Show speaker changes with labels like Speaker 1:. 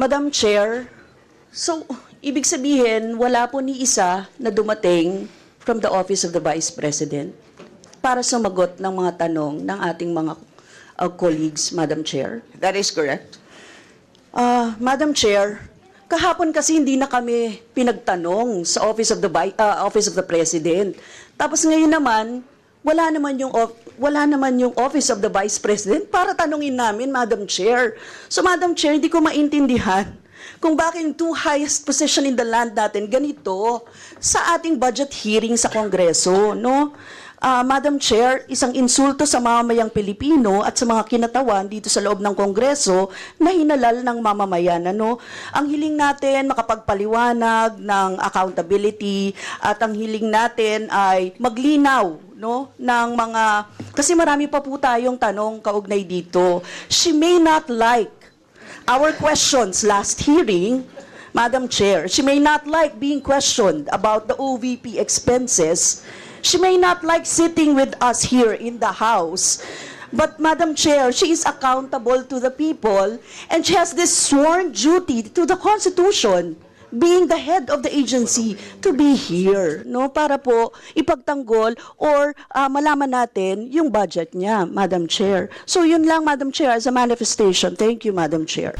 Speaker 1: Madam Chair, so ibig sabihin wala po ni isa na dumating from the Office of the Vice President para sumagot ng mga tanong ng ating mga uh, colleagues, Madam Chair.
Speaker 2: That is correct.
Speaker 1: Ah, Madam Chair, kahapon kasi hindi na kami pinagtanong sa Office of the ah, Office of the President. Tapos ngayon naman, wala naman yung of- wala naman yung Office of the Vice President para tanungin namin, Madam Chair. So Madam Chair, hindi ko maintindihan kung bakit yung two highest position in the land natin ganito sa ating budget hearing sa Kongreso, no? Ah, Madam Chair, isang insulto sa mamamayang Pilipino at sa mga kinatawan dito sa loob ng Kongreso na hinalal ng mamamayan. Ano? Ang hiling natin makapagpaliwanag ng accountability at ang hiling natin ay maglinaw no ng mga kasi marami pa po tayong tanong kaugnay dito. She may not like our questions last hearing, Madam Chair, she may not like being questioned about the OVP expenses. She may not like sitting with us here in the House. But Madam Chair, she is accountable to the people and she has this sworn duty to the Constitution being the head of the agency to be here no para po ipagtanggol or ah, malaman natin yung budget niya Madam Chair. So yun lang Madam Chair as a manifestation. Thank you Madam Chair.